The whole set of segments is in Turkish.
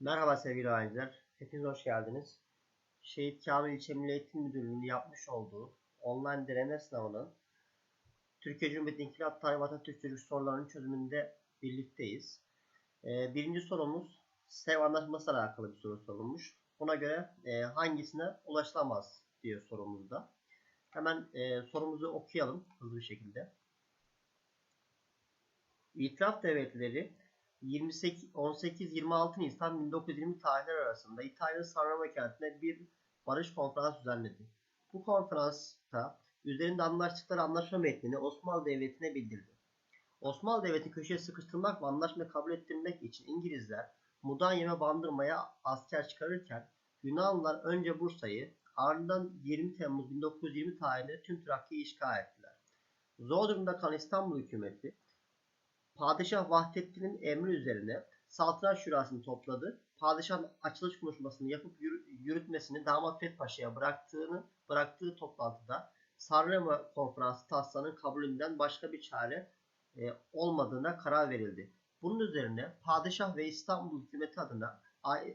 Merhaba sevgili öğrenciler. Hepiniz hoş geldiniz. Şehit Kamil İlçe Eğitim Müdürlüğü'nün yapmış olduğu online deneme sınavının Türkiye Cumhuriyeti İnkılap Tarihi Atatürk Çocuk sorularının çözümünde birlikteyiz. Ee, birinci sorumuz SEV Anlaşması alakalı bir soru sorulmuş. Buna göre e, hangisine ulaşılamaz diyor sorumuzda. Hemen e, sorumuzu okuyalım hızlı bir şekilde. İtiraf devletleri 28 18-26 Nisan 1920 tarihleri arasında İtalya'nın Sanremo kentinde bir barış konferansı düzenledi. Bu konferansta üzerinde anlaştıkları anlaşma metnini Osmanlı Devleti'ne bildirdi. Osmanlı Devleti köşeye sıkıştırmak ve anlaşmayı kabul ettirmek için İngilizler Mudanya ve Bandırma'ya asker çıkarırken Yunanlılar önce Bursa'yı ardından 20 Temmuz 1920 tarihinde tüm Trakya'yı işgal ettiler. Zor durumda kalan İstanbul hükümeti Padişah Vahdettin'in emri üzerine Saltanat Şurası'nı topladı. Padişahın açılış konuşmasını yapıp yürütmesini Damat Fethi Paşa'ya bıraktığını bıraktığı toplantıda Sanremo Konferansı taslağının kabulünden başka bir çare e, olmadığına karar verildi. Bunun üzerine Padişah ve İstanbul hükümeti adına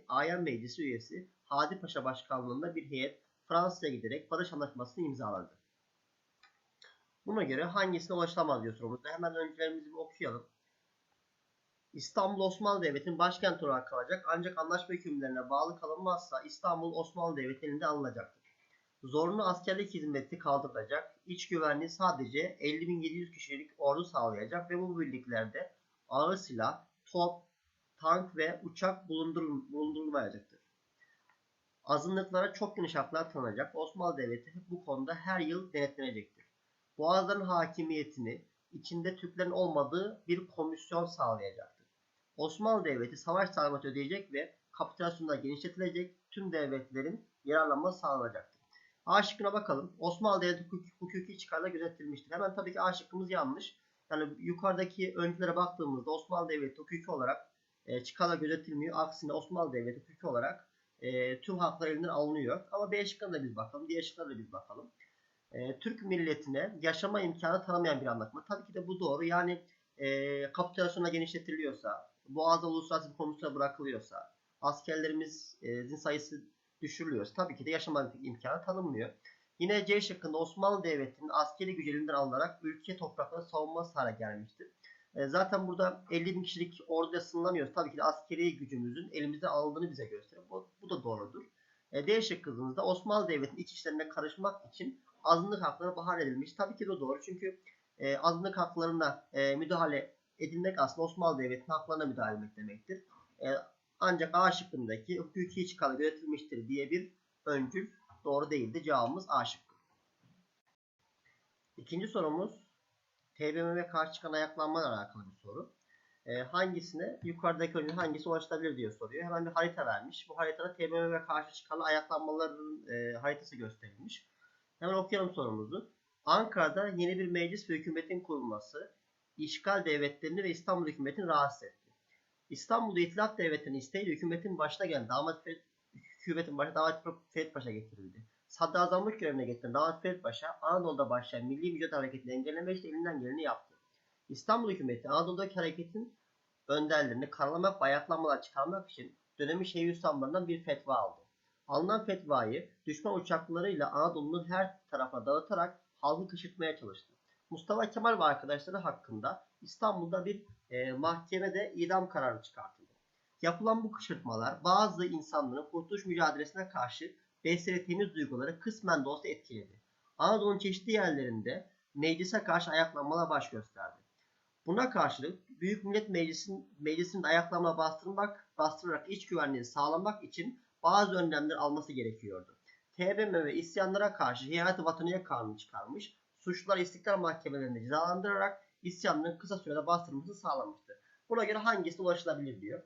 Ayan Meclisi üyesi Hadi Paşa başkanlığında bir heyet Fransa'ya giderek barış anlaşmasını imzaladı. Buna göre hangisine ulaşılamaz diyor sorumuzda. Hemen öncelerimizi bir okuyalım. İstanbul Osmanlı Devleti'nin başkenti olarak kalacak ancak anlaşma hükümlerine bağlı kalınmazsa İstanbul Osmanlı Devleti elinde alınacaktır. Zorunlu askerlik hizmeti kaldırılacak, iç güvenliği sadece 50.700 kişilik ordu sağlayacak ve bu birliklerde ağır silah, top, tank ve uçak bulundurulmayacaktır. Azınlıklara çok geniş haklar tanınacak. Osmanlı Devleti bu konuda her yıl denetlenecektir. Boğazların hakimiyetini içinde Türklerin olmadığı bir komisyon sağlayacaktır. Osmanlı Devleti savaş talimatı ödeyecek ve kapitülasyonlar genişletilecek tüm devletlerin yararlanması sağlanacaktır. A şıkkına bakalım. Osmanlı Devleti hukuki çıkarla gözetilmiştir. Hemen tabii ki A şıkkımız yanlış. Yani yukarıdaki öncülere baktığımızda Osmanlı Devleti hukuki olarak e, çıkarla gözetilmiyor. Aksine Osmanlı Devleti hukuki olarak e, tüm haklar elinden alınıyor. Ama B şıkkına da biz bakalım. Diğer şıkkına da biz bakalım e, Türk milletine yaşama imkanı tanımayan bir anlaşma. Tabii ki de bu doğru. Yani e, kapitülasyona genişletiliyorsa, Boğaz'da uluslararası bir komisyona bırakılıyorsa, askerlerimizin sayısı düşürülüyorsa tabii ki de yaşama imkanı tanınmıyor. Yine C şıkkında Osmanlı Devleti'nin askeri gücü elinden alınarak ülke topraklarını savunması hale gelmiştir. E, zaten burada 50 bin kişilik orduya sınırlamıyoruz. Tabii ki de askeri gücümüzün elimizde alındığını bize gösteriyor. Bu, bu da doğrudur. E, D şıkkımızda Osmanlı Devleti'nin iç işlerine karışmak için azınlık hakları bahar edilmiş. Tabii ki de doğru çünkü e, azınlık haklarına e, müdahale edilmek aslında Osmanlı Devleti'nin haklarına müdahale etmek demektir. E, ancak A şıkkındaki hukuki çıkarı göretilmiştir diye bir öncül doğru değildi. Cevabımız A şıkkı. İkinci sorumuz TBMM'ye karşı çıkan ayaklanmalarla alakalı bir soru. E, hangisine yukarıdaki öncül hangisi ulaşılabilir diye soruyor. Hemen bir harita vermiş. Bu haritada TBMM'ye karşı çıkan ayaklanmaların e, haritası gösterilmiş. Hemen okuyalım sorumuzu. Ankara'da yeni bir meclis ve hükümetin kurulması işgal devletlerini ve İstanbul hükümetini rahatsız etti. İstanbul'da İtilaf Devleti'nin isteğiyle hükümetin başına gelen damat hükümetin başına damat Ferit Paşa getirildi. Sadrazamlık görevine getiren damat Ferit Paşa Anadolu'da başlayan milli mücadele hareketini engellemek için elinden geleni yaptı. İstanbul hükümeti Anadolu'daki hareketin önderlerini karalamak ve ayaklanmalar çıkarmak için dönemi Şeyhülislamlarından bir fetva aldı. Alınan fetvayı düşman uçaklarıyla Anadolu'nun her tarafına dağıtarak halkı kışırtmaya çalıştı. Mustafa Kemal ve arkadaşları hakkında İstanbul'da bir e, mahkemede idam kararı çıkartıldı. Yapılan bu kışırtmalar bazı insanların kurtuluş mücadelesine karşı beslediği temiz duyguları kısmen de etkiledi. Anadolu'nun çeşitli yerlerinde meclise karşı ayaklanmalar baş gösterdi. Buna karşılık Büyük Millet Meclisi'nin meclisin ayaklanma bastırmak, bastırarak iç güvenliğini sağlamak için bazı önlemler alması gerekiyordu. TBMM ve isyanlara karşı Hiyaneti Vataniye Kanunu çıkarmış, suçlular istiklal mahkemelerinde cezalandırarak isyanların kısa sürede bastırılmasını sağlamıştı. Buna göre hangisi ulaşılabilir diyor.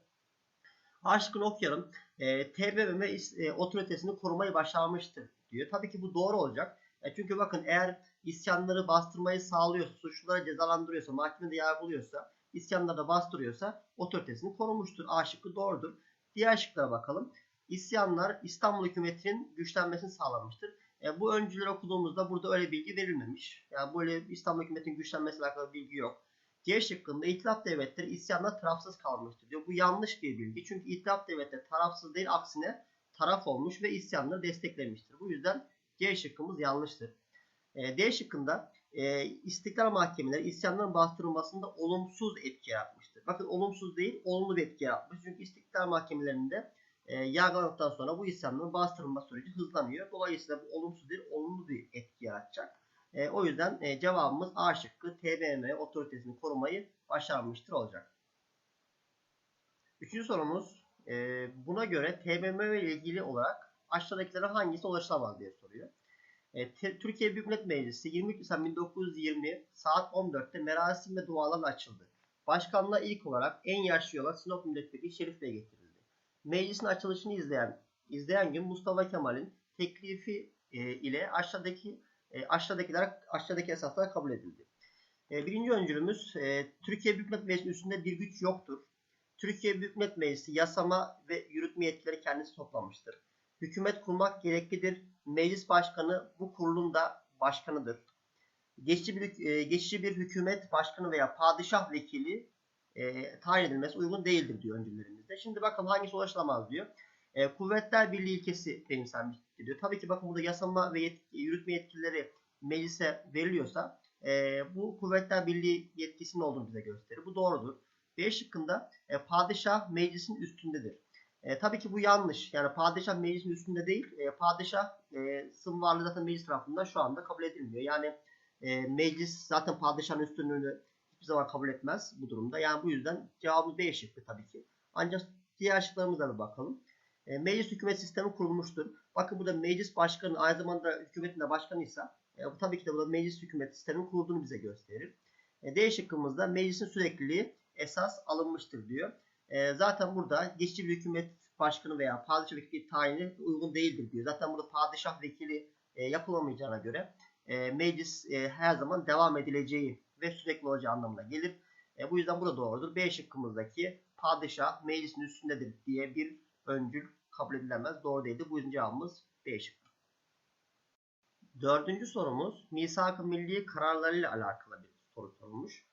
Aşkını okuyalım. E, TBMM e, otoritesini korumayı başarmıştır diyor. Tabii ki bu doğru olacak. E, çünkü bakın eğer isyanları bastırmayı sağlıyorsa, suçlulara cezalandırıyorsa, mahkemede yargılıyorsa, isyanları da bastırıyorsa otoritesini korumuştur. A şıkkı doğrudur. Diğer şıklara bakalım isyanlar İstanbul hükümetinin güçlenmesini sağlamıştır. E, bu öncüleri okuduğumuzda burada öyle bilgi verilmemiş. Yani böyle İstanbul hükümetinin güçlenmesiyle alakalı bilgi yok. C şıkkında itilaf devletleri isyanla tarafsız kalmıştır diyor. Bu yanlış bir bilgi. Çünkü itilaf devletleri tarafsız değil aksine taraf olmuş ve isyanları desteklemiştir. Bu yüzden C şıkkımız yanlıştır. E, D şıkkında e, istiklal mahkemeleri isyanların bastırılmasında olumsuz etki yaratmıştır. Bakın olumsuz değil olumlu bir etki yaratmış. Çünkü istiklal mahkemelerinde e, yargılandıktan sonra bu isyanların bastırılma süreci hızlanıyor. Dolayısıyla bu olumsuz değil olumlu bir etki yaratacak. E, o yüzden e, cevabımız A şıkkı TBMM otoritesini korumayı başarmıştır olacak. Üçüncü sorumuz e, buna göre TBMM ile ilgili olarak aşağıdakilerden hangisi ulaşılamaz diye soruyor. E, Türkiye Büyük Millet Meclisi 23 Nisan 1920 saat 14'te merasim ve dualarla açıldı. Başkanlığa ilk olarak en yaşlı olan Sinop Milletvekili Şerif Bey getirildi. Meclisin açılışını izleyen izleyen gün Mustafa Kemal'in teklifi e, ile aşağıdaki e, aşağıdakiler aşağıdaki esaslar kabul edildi. E, birinci öncülümüz e, Türkiye Büyük Millet Meclisi üstünde bir güç yoktur. Türkiye Büyük Millet Meclisi yasama ve yürütme yetkileri kendisi toplamıştır. Hükümet kurmak gereklidir. Meclis başkanı bu kurulun da başkanıdır. Geçici bir, e, geçici bir hükümet başkanı veya padişah vekili e, tayin edilmesi uygun değildir diyor öncülerimizde. Şimdi bakalım hangisi ulaşılamaz diyor. E, kuvvetler Birliği ilkesi benimsenmiştir diyor. Tabii ki bakın burada yasama ve yetki, yürütme yetkileri meclise veriliyorsa e, bu Kuvvetler Birliği yetkisinin olduğunu bize gösterir. Bu doğrudur. B şıkkında e, padişah meclisin üstündedir. E, tabii ki bu yanlış. Yani padişah meclisin üstünde değil. E, padişah e, sım varlığı zaten meclis tarafından şu anda kabul edilmiyor. Yani e, meclis zaten padişahın üstünlüğünü hiçbir zaman kabul etmez bu durumda. Yani bu yüzden cevabımız B şıkkı tabii ki. Ancak diğer şıklarımıza da bakalım. E, meclis hükümet sistemi kurulmuştur. Bakın burada meclis başkanı aynı zamanda hükümetin de başkanıysa e, bu tabii ki de burada meclis hükümet sisteminin kurulduğunu bize gösterir. E, D şıkkımızda meclisin sürekliliği esas alınmıştır diyor. E, zaten burada geçici bir hükümet başkanı veya padişah vekili tayini uygun değildir diyor. Zaten burada padişah vekili e, yapılamayacağına göre e, meclis e, her zaman devam edileceği ve sürekli olacağı anlamına gelir. Bu yüzden bu da doğrudur. B şıkkımızdaki padişah meclisin üstündedir diye bir öncül kabul edilemez. Doğru değildi. Bu yüzden cevabımız B şıkkı. Dördüncü sorumuz misak-ı milli kararlarıyla alakalı bir soru sorulmuş.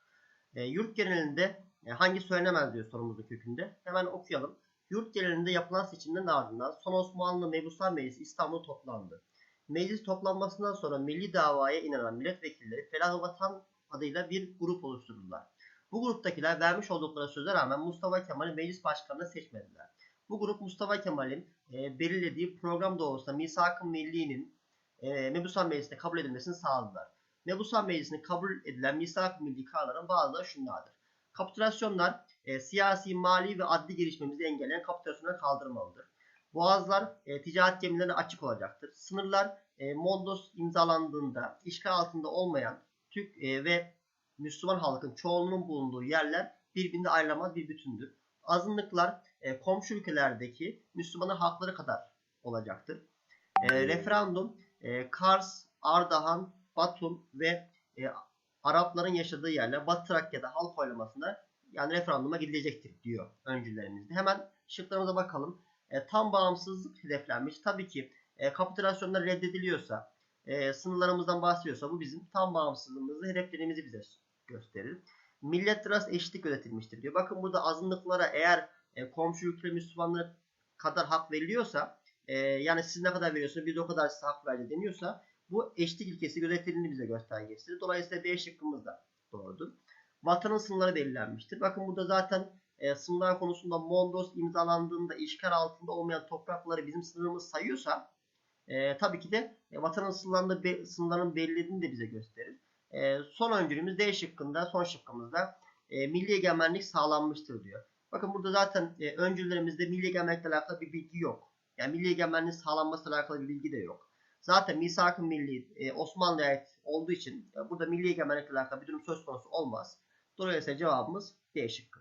E, yurt genelinde hangi söylenemez diyor sorumuzun kökünde. Hemen okuyalım. Yurt genelinde yapılan seçimden ardından son Osmanlı Mebusan Meclisi İstanbul'da toplandı. Meclis toplanmasından sonra milli davaya inanan milletvekilleri Felah Vatan adıyla bir grup oluşturdular. Bu gruptakiler vermiş oldukları söze rağmen Mustafa Kemal'i meclis başkanına seçmediler. Bu grup Mustafa Kemal'in e, belirlediği program doğrultusunda Misak-ı Milli'nin e, Mebusan Meclisi'nde kabul edilmesini sağladılar. Mebusan Meclisi'nde kabul edilen Misak-ı Milli kararların bazıları şunlardır. Kapitülasyonlar e, siyasi, mali ve adli gelişmemizi engelleyen kapitülasyonları kaldırmalıdır. Boğazlar e, ticaret gemilerine açık olacaktır. Sınırlar e, Mondros imzalandığında işgal altında olmayan Türk e, ve Müslüman halkın çoğunluğunun bulunduğu yerler birbirinde ayrılamaz bir bütündür. Azınlıklar e, komşu ülkelerdeki Müslümanın hakları kadar olacaktır. E, referandum e, Kars, Ardahan, Batum ve e, Arapların yaşadığı yerler Batı Trakya'da halk oylamasında yani referanduma gidilecektir diyor öncülerimizde. Hemen şıklarımıza bakalım. E, tam bağımsızlık hedeflenmiş. Tabii ki e, kapitülasyonlar reddediliyorsa, e, sınırlarımızdan bahsediyorsa bu bizim tam bağımsızlığımızı, hedeflerimizi bize gösterir. Millet arası eşitlik öğretilmiştir diyor. Bakın burada azınlıklara eğer e, komşu ülke Müslümanlara kadar hak veriliyorsa, e, yani siz ne kadar veriyorsunuz biz o kadar size hak verdi deniyorsa bu eşitlik ilkesi gözetildiğini bize göstergesidir. Dolayısıyla B şıkkımız da doğrudur. Vatanın sınırları belirlenmiştir. Bakın burada zaten e, sınırlar konusunda Mondros imzalandığında işgal altında olmayan toprakları bizim sınırımız sayıyorsa e, tabii ki de e, vatanın sınırlarında be, sınırların belirlediğini de bize gösterir. E, son öncülümüz D şıkkında, son şıkkımızda e, milli egemenlik sağlanmıştır diyor. Bakın burada zaten e, öncüllerimizde milli egemenlikle alakalı bir bilgi yok. Yani milli egemenliğin sağlanmasıyla alakalı bir bilgi de yok. Zaten misak-ı milli e, Osmanlı'ya ait olduğu için e, burada milli egemenlikle alakalı bir durum söz konusu olmaz. Dolayısıyla cevabımız D şıkkı.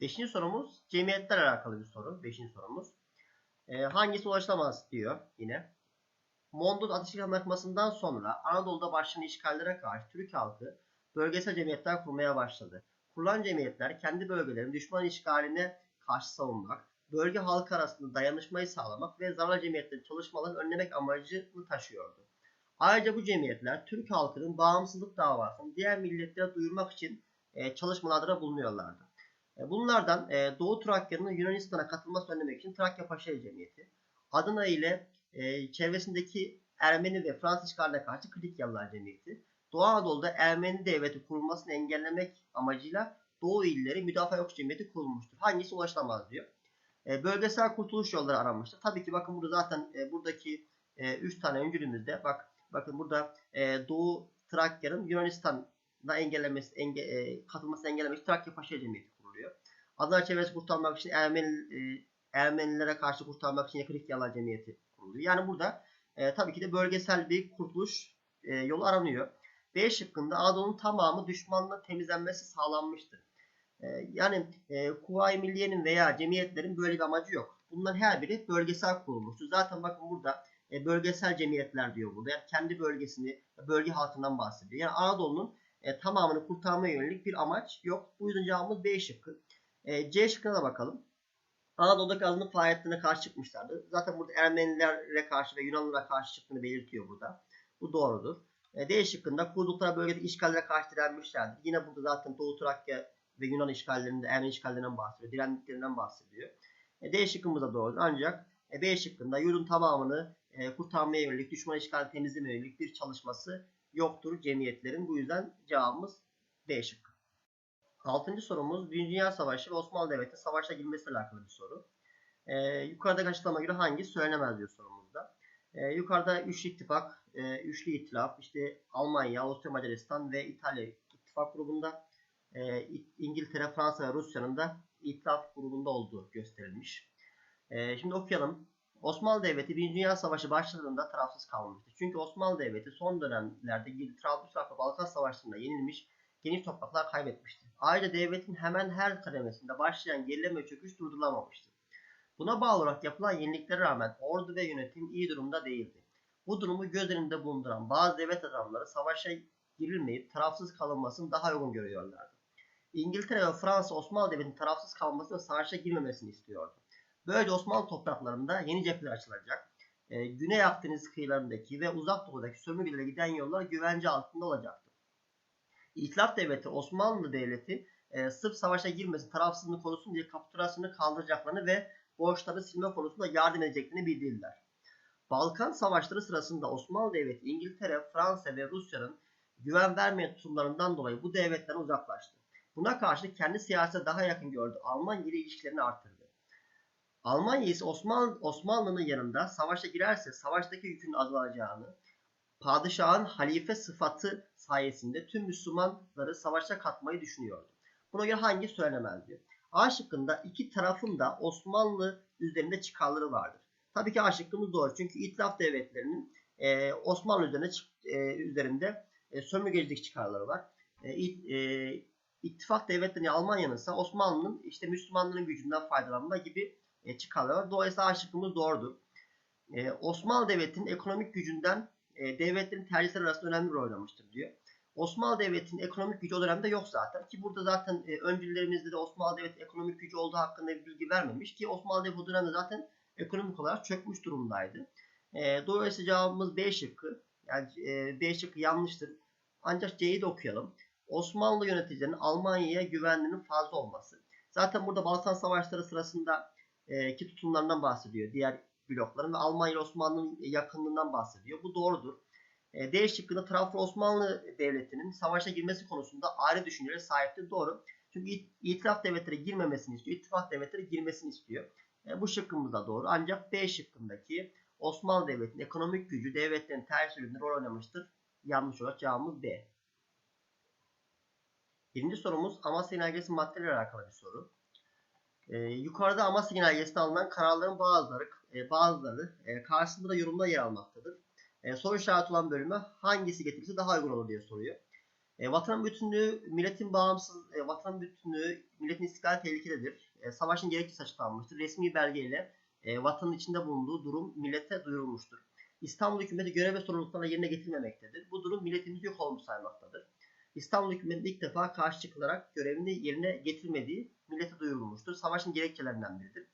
Beşinci sorumuz cemiyetler alakalı bir soru. Beşinci sorumuz. E, hangisi ulaşılamaz diyor yine. Mondros Ateşkes Anlaşması'ndan sonra Anadolu'da başlayan işgallere karşı Türk halkı bölgesel cemiyetler kurmaya başladı. Kurulan cemiyetler kendi bölgelerin düşman işgaline karşı savunmak, bölge halkı arasında dayanışmayı sağlamak ve zararlı cemiyetlerin çalışmalarını önlemek amacını taşıyordu. Ayrıca bu cemiyetler Türk halkının bağımsızlık davasını diğer milletlere duyurmak için e, çalışmalarda bulunuyorlardı. E, bunlardan e, Doğu Trakya'nın Yunanistan'a katılması önlemek için Trakya Paşa Cemiyeti, Adana ile e, çevresindeki Ermeni ve Fransız işgaline karşı Klikyalılar Cemiyeti, Doğu Anadolu'da Ermeni devleti kurulmasını engellemek amacıyla Doğu illeri Müdafaa Yok Cemiyeti kurulmuştur. Hangisi ulaşılamaz diyor. E, bölgesel kurtuluş yolları aranmıştır. Tabii ki bakın burada zaten e, buradaki 3 e, tane öncülümüzde bak bakın burada e, Doğu Trakya'nın Yunanistan'da engellemesi enge, e, katılmasını engellemek için Trakya Paşa Cemiyeti kuruluyor. Adana çevresi kurtarmak için Ermeni e, Ermenilere karşı kurtarmak için Yakırikyalar Cemiyeti kuruluyor. Yani burada e, tabii ki de bölgesel bir kurtuluş e, yolu aranıyor. B şıkkında Anadolu'nun tamamı düşmanla temizlenmesi sağlanmıştır. E, yani e, Kuvayi Milliye'nin veya cemiyetlerin böyle bir amacı yok. Bunların her biri bölgesel kurulmuştur. Zaten bakın burada e, bölgesel cemiyetler diyor burada. Yani kendi bölgesini, bölge halkından bahsediyor. Yani Anadolu'nun e, tamamını kurtarmaya yönelik bir amaç yok. Bu yüzden cevabımız B şıkkı. E, C şıkkına da bakalım. Anadolu'daki azınlık faaliyetlerine karşı çıkmışlardı. Zaten burada Ermenilere karşı ve Yunanlılara karşı çıktığını belirtiyor burada. Bu doğrudur. D şıkkında kurdukları bölgede işgallere karşı direnmişlerdir. Yine burada zaten Doğu Trakya ve Yunan işgallerinde, Ermeni işgallerinden bahsediyor. Direndiklerinden bahsediyor. E, D şıkkımız da doğru. Ancak e, B şıkkında yurdun tamamını e, kurtarmaya yönelik, düşman işgal temizlemeye yönelik bir çalışması yoktur cemiyetlerin. Bu yüzden cevabımız B şıkkı. Altıncı sorumuz Birinci Dünya Savaşı ve Osmanlı Devleti savaşa girmesiyle alakalı bir soru. E, yukarıdaki açıklama göre hangi söylenemez diyor sorumuzda. E, yukarıda Üçlü İttifak, e, Üçlü İtilaf, işte Almanya, Avusturya Macaristan ve İtalya ittifak grubunda, e, İngiltere, Fransa ve Rusya'nın da İtilaf grubunda olduğu gösterilmiş. E, şimdi okuyalım. Osmanlı Devleti 1. Dünya Savaşı başladığında tarafsız kalmıştı. Çünkü Osmanlı Devleti son dönemlerde Trablusgarp ve Balkan Savaşları'nda yenilmiş, geniş topraklar kaybetmişti. Ayrıca devletin hemen her kademesinde başlayan gerileme çöküş durdurulamamıştı. Buna bağlı olarak yapılan yeniliklere rağmen ordu ve yönetim iyi durumda değildi. Bu durumu göz önünde bulunduran bazı devlet adamları savaşa girilmeyip tarafsız kalınmasını daha uygun görüyorlardı. İngiltere ve Fransa Osmanlı Devleti'nin tarafsız kalması ve savaşa girmemesini istiyordu. Böylece Osmanlı topraklarında yeni cepheler açılacak. Ee, Güney Akdeniz kıyılarındaki ve uzak doğudaki sömürgelere giden yollar güvence altında olacaktı. İtilaf Devleti Osmanlı Devleti e, sırf savaşa girmesi tarafsızlığını korusun diye kapitülasyonu kaldıracaklarını ve borçları silme konusunda yardım edeceklerini bildirdiler. Balkan Savaşları sırasında Osmanlı Devleti İngiltere, Fransa ve Rusya'nın güven vermeyen tutumlarından dolayı bu devletlerden uzaklaştı. Buna karşılık kendi siyasete daha yakın gördü. Almanya ile ilişkilerini arttırdı. Almanya ise Osmanlı, Osmanlı'nın yanında savaşa girerse savaştaki yükün azalacağını, padişahın halife sıfatı sayesinde tüm Müslümanları savaşa katmayı düşünüyordu. Buna göre hangi söylenemez diyor. A şıkkında iki tarafın da Osmanlı üzerinde çıkarları vardır. Tabii ki A şıkkımız doğru. Çünkü itilaf devletlerinin e, Osmanlı üzerinde, e, üzerinde e, sömürgecilik çıkarları var. E, e, ittifak devletleri Almanya'nın ise Osmanlı'nın işte Müslümanların gücünden faydalanma gibi e, çıkarları var. Dolayısıyla A doğrudur. E, Osmanlı Devleti'nin ekonomik gücünden e, devletlerin tercihleri arasında önemli rol oynamıştır diyor. Osmanlı Devleti'nin ekonomik gücü o dönemde yok zaten. Ki burada zaten e, öncülerimizde de Osmanlı Devleti ekonomik gücü olduğu hakkında bir bilgi vermemiş. Ki Osmanlı Devleti o dönemde zaten ekonomik olarak çökmüş durumdaydı. E, dolayısıyla cevabımız B şıkkı. Yani e, B şıkkı yanlıştır. Ancak C'yi de okuyalım. Osmanlı yöneticilerinin Almanya'ya güvenliğinin fazla olması. Zaten burada Balkan Savaşları sırasında e, ki tutumlarından bahsediyor. Diğer blokların ve Almanya ile Osmanlı'nın yakınlığından bahsediyor. Bu doğrudur. E, D şıkkında Trabzon Osmanlı Devleti'nin savaşa girmesi konusunda ayrı düşüncelere sahiptir. Doğru. Çünkü itiraf devletleri girmemesini istiyor. İttifak devletleri girmesini istiyor. E, bu şıkkımız da doğru. Ancak B şıkkındaki Osmanlı Devleti'nin ekonomik gücü devletlerin ters yönünde rol oynamıştır. Yanlış olarak cevabımız B. Birinci sorumuz Amasya Genelgesi maddeleri alakalı bir soru. E, yukarıda Amasya Genelgesi'nde alınan kararların bazıları, e, bazıları e, karşısında da yorumda yer almaktadır. E, soru işareti olan bölüme hangisi getirirse daha uygun olur diye soruyor. E, vatan bütünlüğü, milletin bağımsız, e, vatan bütünlüğü, milletin istiklali tehlikededir. E, savaşın gerekçesi açıklanmıştır. Resmi belgeyle e, vatanın içinde bulunduğu durum millete duyurulmuştur. İstanbul hükümeti görev ve sorumluluklarını yerine getirmemektedir. Bu durum milletimizi yok olmuş saymaktadır. İstanbul hükümeti ilk defa karşı çıkılarak görevini yerine getirmediği millete duyurulmuştur. Savaşın gerekçelerinden biridir.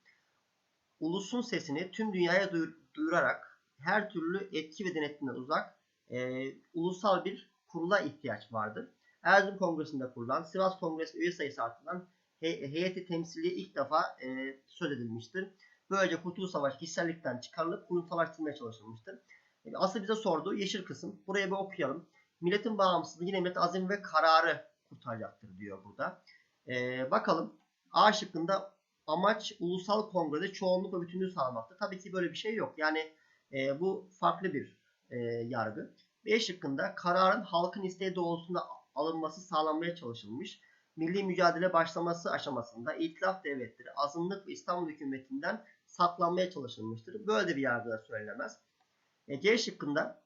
Ulusun sesini tüm dünyaya duyur, duyurarak her türlü etki ve denetimden uzak, e, ulusal bir kurula ihtiyaç vardır. Erzurum Kongresi'nde kurulan, Sivas Kongresi üye sayısı artırılan he- heyeti temsili ilk defa e, söz edilmiştir. Böylece Kurtuluş Savaşı kişisellikten çıkarılıp kurumsallaştırmaya çalışılmıştır. E, Asıl bize sordu yeşil kısım. Buraya bir okuyalım. Milletin bağımsızlığı yine millet azim ve kararı kurtaracaktır diyor burada. E, bakalım A şıkkında amaç ulusal kongrede çoğunluk ve bütünlüğü sağlamaktır. Tabii ki böyle bir şey yok. Yani e, bu farklı bir e, yargı. B şıkkında kararın halkın isteği doğrultusunda alınması sağlanmaya çalışılmış. Milli mücadele başlaması aşamasında İtilaf devletleri azınlık ve İstanbul hükümetinden saklanmaya çalışılmıştır. Böyle bir yargıda söylenemez. E, C şıkkında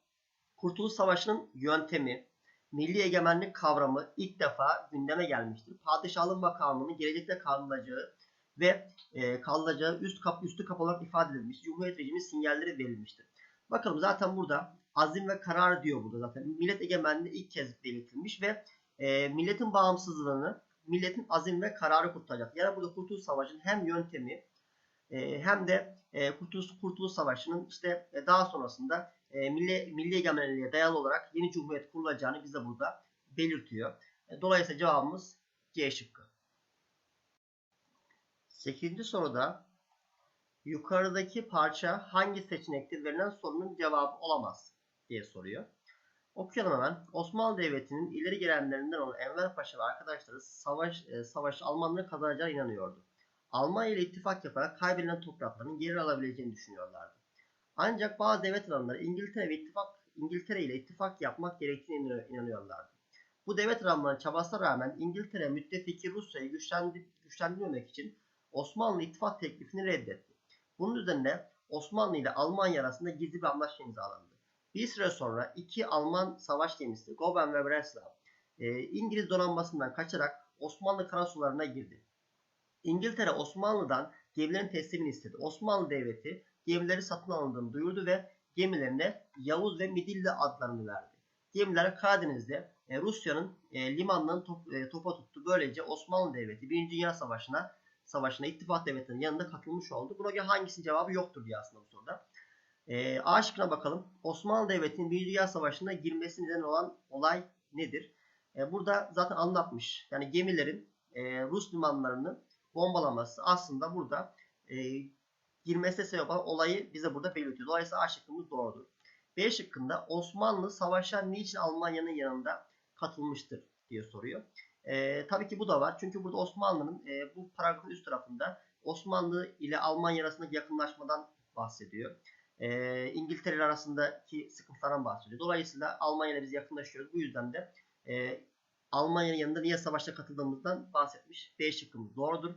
Kurtuluş Savaşı'nın yöntemi, milli egemenlik kavramı ilk defa gündeme gelmiştir. Padişahlık makamının gelecekte kalınacağı ve e, kalınacağı üst kap üstü kap olarak ifade edilmiş. Cumhuriyet rejimi sinyalleri verilmiştir. Bakalım zaten burada azim ve karar diyor burada zaten. Millet egemenliği ilk kez belirtilmiş ve e, milletin bağımsızlığını milletin azim ve kararı kurtaracak. Yani burada Kurtuluş Savaşı'nın hem yöntemi e, hem de e, Kurtuluş, Kurtuluş Savaşı'nın işte e, daha sonrasında e, milli, milli egemenliğe dayalı olarak yeni cumhuriyet kurulacağını bize burada belirtiyor. E, dolayısıyla cevabımız C şıkkı. 8. soruda yukarıdaki parça hangi seçenekte verilen sorunun cevabı olamaz diye soruyor. Okuyalım hemen. Osmanlı Devleti'nin ileri gelenlerinden olan Enver Paşa ve arkadaşları savaş, e, savaşı Almanların kazanacağına inanıyordu. Almanya ile ittifak yaparak kaybedilen topraklarını geri alabileceğini düşünüyorlardı. Ancak bazı devlet adamları İngiltere ve ittifak İngiltere ile ittifak yapmak gerektiğine inanıyorlardı. Bu devlet adamlarının çabasına rağmen İngiltere müttefiki Rusya'yı güçlendi, güçlendirmemek için Osmanlı ittifak teklifini reddetti. Bunun üzerine Osmanlı ile Almanya arasında gizli bir anlaşma imzalandı. Bir süre sonra iki Alman savaş gemisi Goben ve Breslau e, İngiliz donanmasından kaçarak Osmanlı karasularına girdi. İngiltere Osmanlı'dan gemilerin teslimini istedi. Osmanlı Devleti gemileri satın alındığını duyurdu ve gemilerine Yavuz ve Midilli adlarını verdi. Gemiler Karadeniz'de e, Rusya'nın e, limanlarını e, topa tuttu. Böylece Osmanlı Devleti 1. Dünya Savaşı'na savaşına ittifak devletlerinin yanında katılmış oldu. Buna göre hangisinin cevabı yoktur diye aslında bu soruda. E, A şıkkına bakalım. Osmanlı Devleti'nin 1. Dünya Savaşı'na girmesi neden olan olay nedir? E, burada zaten anlatmış. Yani gemilerin e, Rus limanlarını bombalaması aslında burada e, girmesine sebep olan olayı bize burada belirtiyor. Dolayısıyla A şıkkımız doğrudur. B şıkkında Osmanlı savaşa niçin Almanya'nın yanında katılmıştır diye soruyor. E, tabii ki bu da var. Çünkü burada Osmanlı'nın e, bu paragrafın üst tarafında Osmanlı ile Almanya arasındaki yakınlaşmadan bahsediyor. E, İngiltere arasındaki sıkıntılardan bahsediyor. Dolayısıyla Almanya ile biz yakınlaşıyoruz. Bu yüzden de e, Almanya'nın yanında niye savaşta katıldığımızdan bahsetmiş. B şıkkımız doğrudur.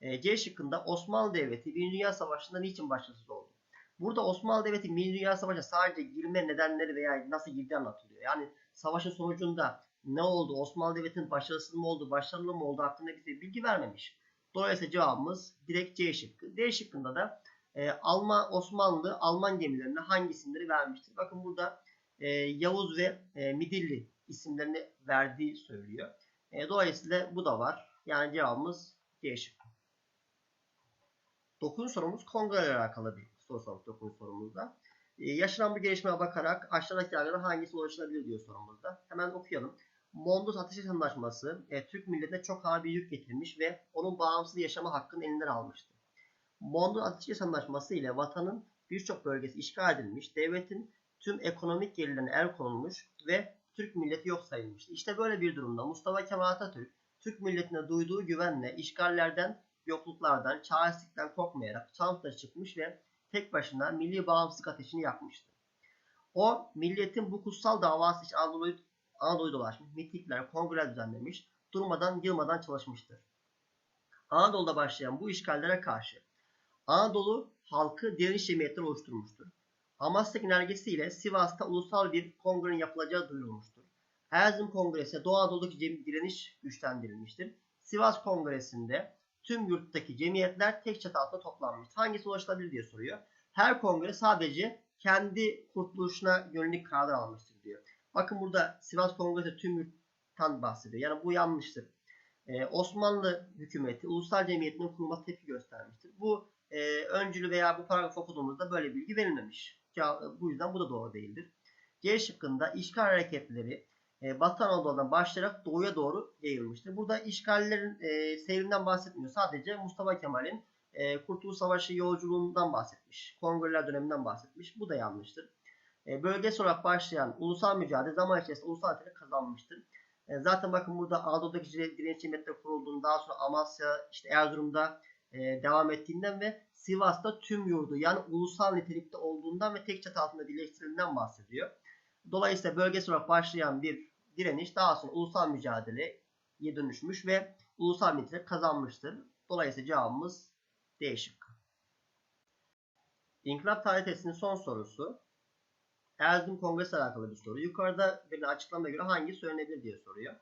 E, C şıkkında Osmanlı Devleti 1. Dünya Savaşı'nda niçin başarısız oldu? Burada Osmanlı Devleti 1. Dünya Savaşı'na sadece girme nedenleri veya nasıl girdiği anlatılıyor. Yani savaşın sonucunda ne oldu? Osmanlı Devleti'nin başarısız mı oldu, başarılı mı oldu hakkında bize bilgi vermemiş. Dolayısıyla cevabımız direkt C şıkkı. D şıkkında da e, Alman, Osmanlı Alman gemilerine hangi isimleri vermiştir? Bakın burada e, Yavuz ve e, Midilli isimlerini verdiği söylüyor. E, dolayısıyla bu da var. Yani cevabımız C şıkkı. Dokuzuncu sorumuz kongre ile alakalı bir soru sormuş dokuzuncu sorumuzda. E, yaşanan bir gelişmeye bakarak aşağıdaki yerlerden hangisi ulaşılabilir diyor sorumuzda. Hemen okuyalım. Mondros Ateşkes Anlaşması e, Türk milletine çok ağır bir yük getirmiş ve onun bağımsız yaşama hakkını elinden almıştı. Mondros Ateşkes Anlaşması ile vatanın birçok bölgesi işgal edilmiş, devletin tüm ekonomik gelirlerine el konulmuş ve Türk milleti yok sayılmıştı. İşte böyle bir durumda Mustafa Kemal Atatürk Türk milletine duyduğu güvenle işgallerden, yokluklardan, çaresizlikten korkmayarak Çamlıca çıkmış ve tek başına milli bağımsızlık ateşini yakmıştı. O milletin bu kutsal davası için Anadolu'yu Anadolu'yu dolaşmış, mitikler, kongreler düzenlemiş, durmadan yılmadan çalışmıştır. Anadolu'da başlayan bu işgallere karşı Anadolu halkı direniş cemiyetleri oluşturmuştur. Amasya önergesiyle Sivas'ta ulusal bir kongrenin yapılacağı duyurulmuştur. Erzurum Kongresi'ne Doğu Anadolu'daki direniş güçlendirilmiştir. Sivas Kongresi'nde tüm yurttaki cemiyetler tek çatı altında toplanmış. Hangisi ulaşılabilir diye soruyor. Her kongre sadece kendi kurtuluşuna yönelik kararlar almıştır diyor. Bakın burada Sivas Kongresi tüm yurttan bahsediyor. Yani bu yanlıştır. Ee, Osmanlı hükümeti ulusal cemiyetinin kurulması tepki göstermiştir. Bu e, öncülü veya bu paragraf okuduğumuzda böyle bilgi verilmemiş. Bu yüzden bu da doğru değildir. C şıkkında işgal hareketleri e, Batı Anadolu'dan başlayarak doğuya doğru yayılmıştır. Burada işgallerin e, seyrinden bahsetmiyor. Sadece Mustafa Kemal'in e, Kurtuluş Savaşı yolculuğundan bahsetmiş. Kongreler döneminden bahsetmiş. Bu da yanlıştır. E, bölgesel olarak başlayan ulusal mücadele zaman içerisinde ulusal nitelik kazanmıştır. E, zaten bakın burada Anadolu'daki direnç cemiyetleri kurulduğunu, daha sonra Amasya, işte Erzurum'da e, devam ettiğinden ve Sivas'ta tüm yurdu yani ulusal nitelikte olduğundan ve tek çatı altında birleştirildiğinden bahsediyor. Dolayısıyla bölgesel olarak başlayan bir direniş daha sonra ulusal mücadeleye dönüşmüş ve ulusal nitelik kazanmıştır. Dolayısıyla cevabımız D şıkkı. İnkılap Tarih Testi'nin son sorusu. Erzurum Kongresi alakalı bir soru. Yukarıda verilen açıklamaya göre hangi söylenebilir diye soruyor.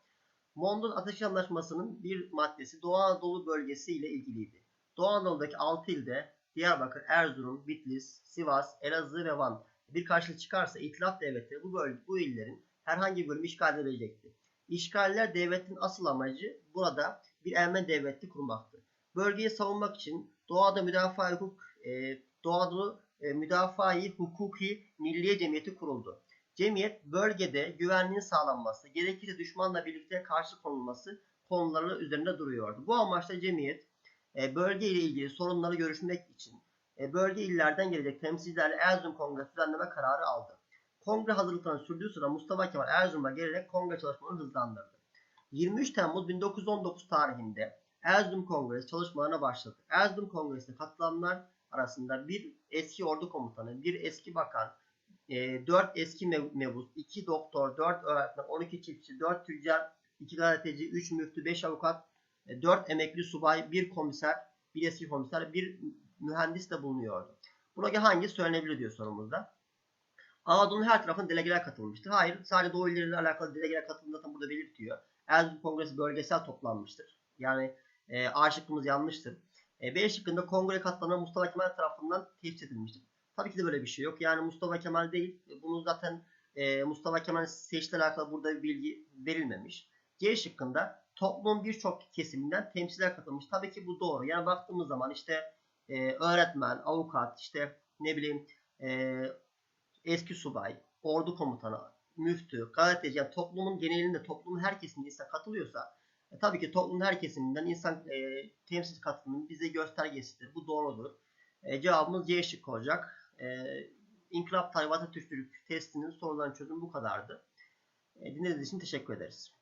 Mondros Ateş Anlaşması'nın bir maddesi Doğu Anadolu bölgesi ile ilgiliydi. Doğu Anadolu'daki 6 ilde Diyarbakır, Erzurum, Bitlis, Sivas, Elazığ ve Van bir karşılık çıkarsa İtilaf Devletleri bu, bölge, bu illerin herhangi bir bölümü işgal edebilecekti. İşgaller devletin asıl amacı burada bir Ermeni devleti kurmaktı. Bölgeyi savunmak için Doğada Müdafaa Hukuk, e, Doğada e, Müdafaa-i Hukuki Milliye Cemiyeti kuruldu. Cemiyet bölgede güvenliğin sağlanması, gerekirse düşmanla birlikte karşı konulması konuları üzerinde duruyordu. Bu amaçla cemiyet e, bölge ile ilgili sorunları görüşmek için e, bölge illerden gelecek temsilcilerle Erzurum Kongresi düzenleme kararı aldı. Kongre hazırlıklarını sürdüğü sıra Mustafa Kemal Erzurum'a gelerek kongre çalışmalarını hızlandırdı. 23 Temmuz 1919 tarihinde Erzurum Kongresi çalışmalarına başladı. Erzurum Kongresi'ne katılanlar arasında bir eski ordu komutanı, bir eski bakan, 4 eski mevuz, 2 doktor, 4 öğretmen, 12 çiftçi, 4 tüccar, 2 gazeteci, 3 müftü, 5 avukat, 4 emekli subay, 1 komiser, 1 eski komiser, 1 mühendis de bulunuyordu. Buna hangi söylenebilir diyor sorumuzda. Anadolu'nun her tarafından delegeler katılmıştır. Hayır, sadece Doğu illeriyle alakalı delegeler katılımı zaten burada belirtiyor. Erzurum Kongresi bölgesel toplanmıştır. Yani e, A şıkkımız yanlıştır. E, B şıkkında kongre katılanan Mustafa Kemal tarafından tespit edilmiştir. Tabii ki de böyle bir şey yok. Yani Mustafa Kemal değil. Bunu zaten e, Mustafa Kemal seçtiğiyle alakalı burada bir bilgi verilmemiş. C şıkkında toplumun birçok kesiminden temsiler katılmış. Tabii ki bu doğru. Yani baktığımız zaman işte e, öğretmen, avukat, işte ne bileyim e, eski subay, ordu komutanı, müftü, gazeteci, yani toplumun genelinde toplumun her kesiminde insan katılıyorsa e, tabii ki toplumun her kesiminden insan e, temsil katılımının bize göstergesidir. Bu doğrudur. E, cevabımız C şıkkı olacak. E, İnkılap Tarihi Atatürkçülük testinin soruların çözümü bu kadardı. E, dinlediğiniz için teşekkür ederiz.